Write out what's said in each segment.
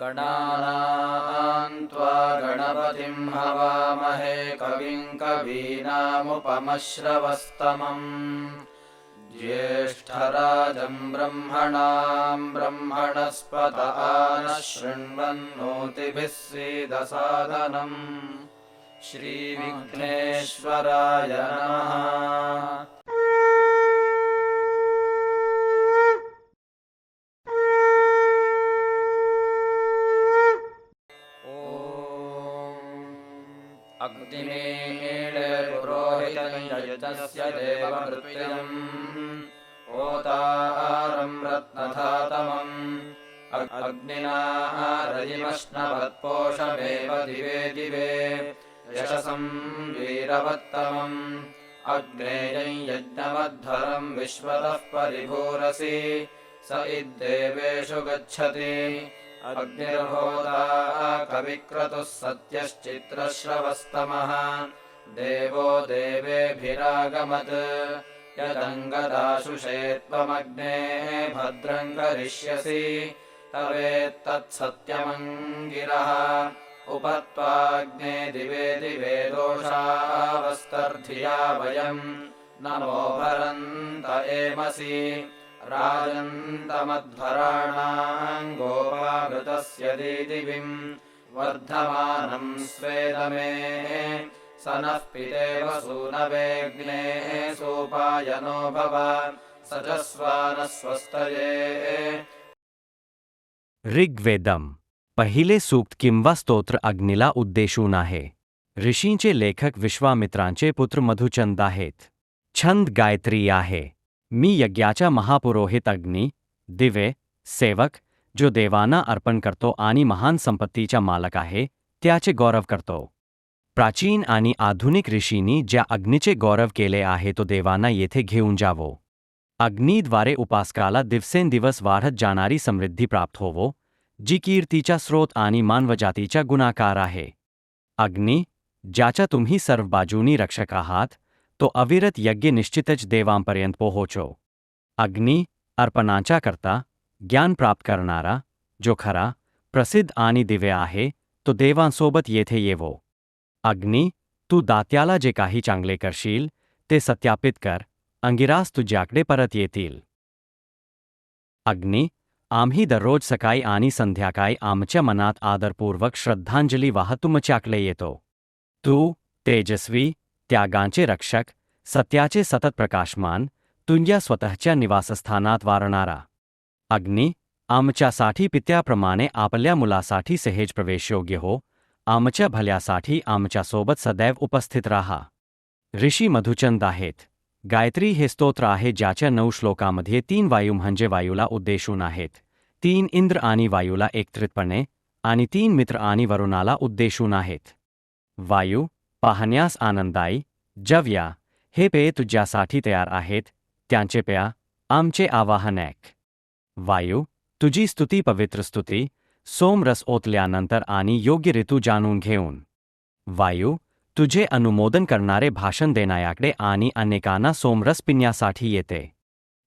गणानाम् त्वा गणपतिम् हवामहे कविम् कवीनामुपमश्रवस्तमम्। ज्येष्ठराजम् ब्रह्मणाम् ब्रह्मणस्पत नः शृण्वन्नोतिभिः सीदसादनम् श्रीविघ्नेश्वराय नमः देवमृत्यम् ओतारम् रत्नधातमम् अग्निना रजिमश्नवत्पोषमेव दिवे दिवे। यशसम् वीरवत्तमम्। अग्नेयम् यज्ञमध्वरम् विश्वतः परिभूरसि। स इद्देवेषु गच्छति। अग्निर्होता कविक्रतुः सत्यश्चित्रश्रवस्तमः देवो देवेभिरागमत्। यदङ्गदाशुषे त्वमग्ने भद्रम् करिष्यसि। तवेत्तत्सत्यमङ्गिरः। उपत्वाग्ने दिवे दिवे दोषावस्तर्धिया वयम् नमो भरन्त एमसि। राजन्तमध्वराणाम् गोपामृतस्य दीदिविम् वर्धमानम् स्वेदमे स नः पितेव सूनवेग्ने सोपायनो भव स च स्वानः स्वस्तये ऋग्वेदम। पहिले सूक्त किंवा स्तोत्र अग्निला उद्देशून आहे। ऋषींचे लेखक विश्वामित्रांचे पुत्र मधुचंद आहेत। छंद गायत्री आहे। मी यज्ञाचा महापुरोहित अग्नी, दिवे, सेवक जो देवांना अर्पण करतो आणि महान संपत्तीचा मालक आहे, त्याचे गौरव करतो. प्राचीन आणि आधुनिक ऋषींनी ज्या अग्नीचे गौरव केले आहे तो देवांना येथे घेऊन जावो. अग्नीद्वारे उपासकाला दिवसेंदिवस वाढत जाणारी समृद्धी प्राप्त होवो, जी कीर्तीचा स्रोत आणि मानवजातीचा गुणाकार आहे. अग्नी, ज्याच्या तुम्ही सर्व बाजूनी रक्षक आहात तो अविरत यज्ञ निश्चितच देवांपर्यंत पोहोचो. अग्नी अर्पणांचा करता ज्ञान प्राप्त करणारा जो खरा, प्रसिद्ध आणि दिव्य आहे तो देवांसोबत येथे येवो अग्नी, तू दात्याला जे काही चांगले करशील, ते सत्यापित कर, अंगिरास तुझ्याकडे परत येतील. अग्नी, आम्ही दररोज सकाळी आणि संध्याकाळी आमच्या मनात आदरपूर्वक श्रद्धांजली वाहत तुमच्याकडे येतो. तू, तेजस्वी, त्यागांचे रक्षक, सत्याचे सतत प्रकाशमान तुझ्या स्वतःच्या निवासस्थानात वारणारा. अग्नी, आमच्यासाठी पित्याप्रमाणे आपल्या मुलासाठी सहेज प्रवेशयोग्य हो, आमच्या भल्यासाठी आमच्यासोबत सदैव उपस्थित राहा. ऋषी मधुचंद आहेत. गायत्री हे स्तोत्र आहे ज्याच्या नऊ श्लोकामध्ये तीन वायू म्हणजे वायूला उद्देशून आहेत. तीन इंद्र आणि वायूला एकत्रितपणे आणि तीन मित्र आणि वरुणाला उद्देशून आहेत. वायू, पाहण्यास आनंदाई, जव्या, हे पेय तुझ्यासाठी तयार आहेत, त्यांचे पेया, आमचे आवाहन ऐक. वायू तुझी स्तुती पवित्र स्तुती सोमरस ओतल्यानंतर आणि योग्य ऋतू जाणून घेऊन वायू तुझे अनुमोदन करणारे भाषण देण्याकडे आणि अनेकांना सोमरस पिण्यासाठी येते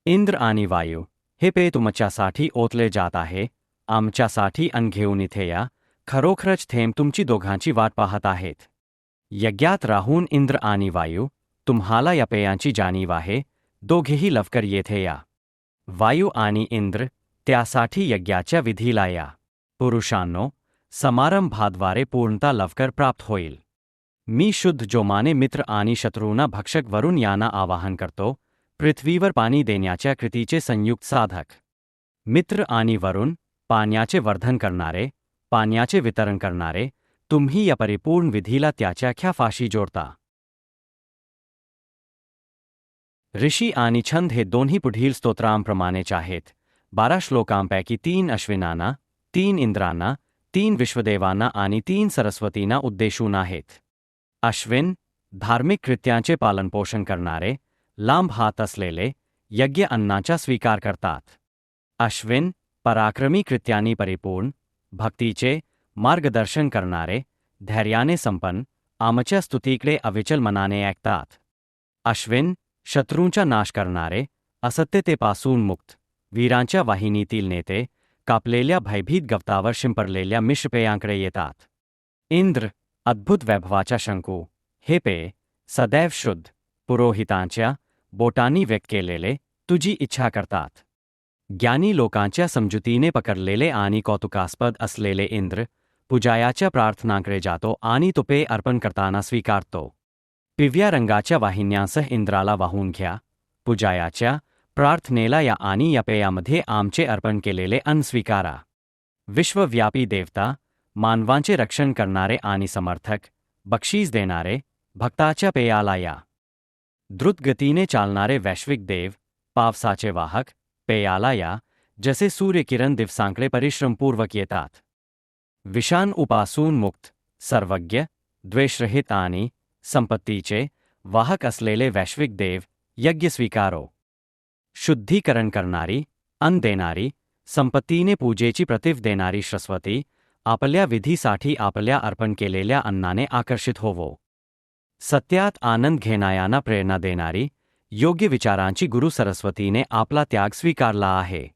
इंद्र आणि वायू हे पे तुमच्यासाठी ओतले जात आहे आमच्यासाठी अन घेऊन इथे या खरोखरच थेंब तुमची दोघांची वाट पाहत आहेत यज्ञात राहून इंद्र आणि वायू तुम्हाला या पेयांची जाणीव आहे दोघेही लवकर येथे या वायू आणि इंद्र त्यासाठी यज्ञाच्या विधीला या. पुरुषांनो, समारंभाद्वारे पूर्णता लवकर प्राप्त होईल. मी शुद्ध जोमाने मित्र आणि शत्रूंना भक्षक वरून यांना आवाहन करतो, पृथ्वीवर पाणी देण्याच्या कृतीचे संयुक्त साधक. मित्र आणि वरुण, पाण्याचे वर्धन करणारे, पाण्याचे वितरण करणारे, तुम्ही या परिपूर्ण विधीला त्याच्या ख्या फाशी जोडता. ऋषी आणि छंद हे दोन्ही पुढील स्तोत्रांप्रमाणेच आहेत बारा श्लोकांपैकी तीन अश्विनांना, तीन इंद्रांना, तीन विश्वदेवांना आणि तीन सरस्वतींना उद्देशून आहेत. अश्विन, धार्मिक कृत्यांचे पालनपोषण करणारे, लांब हात असलेले, यज्ञ अन्नाचा स्वीकार करतात. अश्विन, पराक्रमी कृत्यांनी परिपूर्ण, भक्तीचे, मार्गदर्शन करणारे, धैर्याने संपन्न, आमच्या स्तुतीकडे अविचल मनाने ऐकतात. अश्विन शत्रूंचा नाश करणारे असत्यतेपासून मुक्त वीरांच्या वाहिनीतील नेते कापलेल्या भयभीत गवतावर शिंपरलेल्या मिश्रपेयांकडे येतात. इंद्र अद्भुत वैभवाच्या शंकू हे पेय सदैव शुद्ध पुरोहितांच्या बोटांनी व्यक्त केलेले तुझी इच्छा करतात. ज्ञानी लोकांच्या समजुतीने पकडलेले आणि कौतुकास्पद असलेले इंद्र पूजायाच्या प्रार्थनांकडे जातो आणि तो पेय अर्पण करताना स्वीकारतो. पिवळ्या रंगाच्या वाहिन्यांसह इंद्राला वाहून घ्या. पूजायाच्या, प्रार्थनेला या आणि या पेयामध्ये आमचे अर्पण केलेले अन्न स्वीकारा. विश्वव्यापी देवता, मानवांचे रक्षण करणारे आणि समर्थक, बक्षीस देणारे, भक्ताच्या पेयाला या. द्रुतगतीने चालणारे वैश्विक देव, पावसाचे वाहक, पेयाला या, जसे सूर्यकिरण दिवसांकडे परिश्रमपूर्वक येतात. विषाण उपासून मुक्त, सर्वज्ञ, द्वेषरहित आणि संपत्तीचे वाहक असलेले वैश्विक देव यज्ञ स्वीकारो। शुद्धीकरण करणारी अन्न देणारी संपत्तीने पूजेची प्रतिफ देणारी सरस्वती आपल्या विधीसाठी आपल्या अर्पण केलेल्या अन्नाने आकर्षित होवो। सत्यात आनंद घेणायांना प्रेरणा देणारी योग्य विचारांची गुरु सरस्वतीने आपला त्याग स्वीकारला आहे।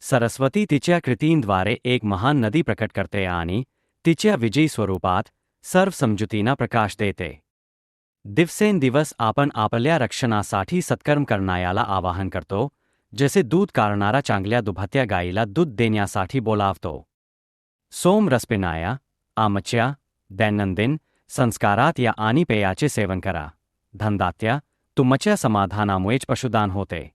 सरस्वती तिच्या कृतींद्वारे एक महान नदी प्रकट करते आणि तिच्या विजयी स्वरूपात सर्व समजुतींना प्रकाश देते। दिवसेंदिवस आपण आपल्या रक्षणासाठी सत्कर्म करणायाला आवाहन करतो, जसे दूध काढणारा चांगल्या दुभत्या गायीला दूध देण्यासाठी बोलावतो। सोम रसपिनाया आमच्या, दैनंदिन संस्कारात या आणि पेयाचे सेवन करा। धनदात्या, तुमच्या समाधानामुळेच पशुदान होते।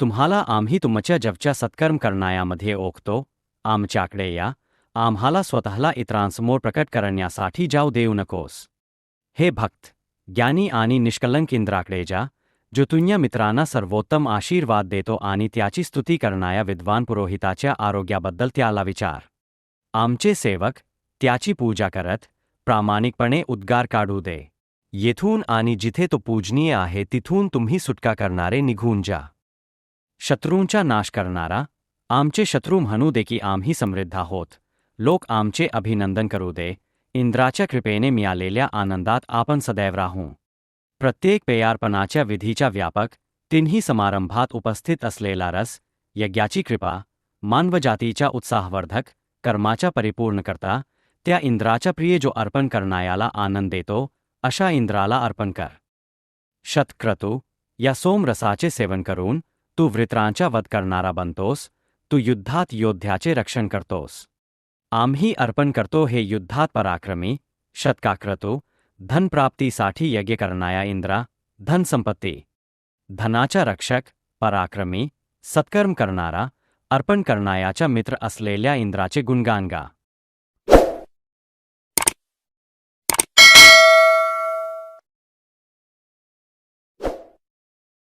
तुम्हाला आम्ही तुमच्या जवच्या सत्कर्म करण्यामध्ये ओळखतो आमच्याकडे या आम्हाला स्वतःला इतरांसमोर प्रकट करण्यासाठी जाऊ देऊ नकोस. हे भक्त, ज्ञानी आणि निष्कलंक इंद्राकडे जा, जो तुझ्या मित्रांना सर्वोत्तम आशीर्वाद देतो आणि त्याची स्तुती करणाऱ्या विद्वान पुरोहिताच्या आरोग्याबद्दल त्याला विचार. आमचे सेवक, त्याची पूजा करत, प्रामाणिकपणे उद्गार काढू दे. येथून आणि जिथे तो पूजनीय आहे, तिथून तुम्ही सुटका करणारे निघून जा. शत्रूंचा नाश करणारा, आमचे शत्रू म्हणू दे की आम्ही समृद्ध आहोत. लोक आमचे अभिनंदन करू दे। इंद्राच्या कृपेने मिळालेल्या आनंदात आपण सदैव राहू। प्रत्येक पेयार्पणाच्या विधीच्या व्यापक, तिन्ही समारंभात उपस्थित असलेला रस, यज्ञाची कृपा, मानवजातीच्या उत्साहवर्धक, कर्माच्या परिपूर्णकर्ता, त्या इंद्राच्या प्रिय जो अर्पण करणायाला आनंद देतो, अशा इंद्राला अर्पण कर। शतक्रतू, या सोमरसाचे सेवन करून, तू वृत्रांच्या वध करणारा बनतोस, तू युद्धात योद्ध्याचे रक्षण करतोस। आम्ही अर्पण करतो हे युद्धात पराक्रमी शतकाक्रतो धन प्राप्तीसाठी यज्ञ करणाया इंद्रा, धनसंपत्ती. धनाचा रक्षक, पराक्रमी, सत्कर्म करणारा, अर्पण करणायाचा मित्र असलेल्या इंद्राचे गुणगान गा.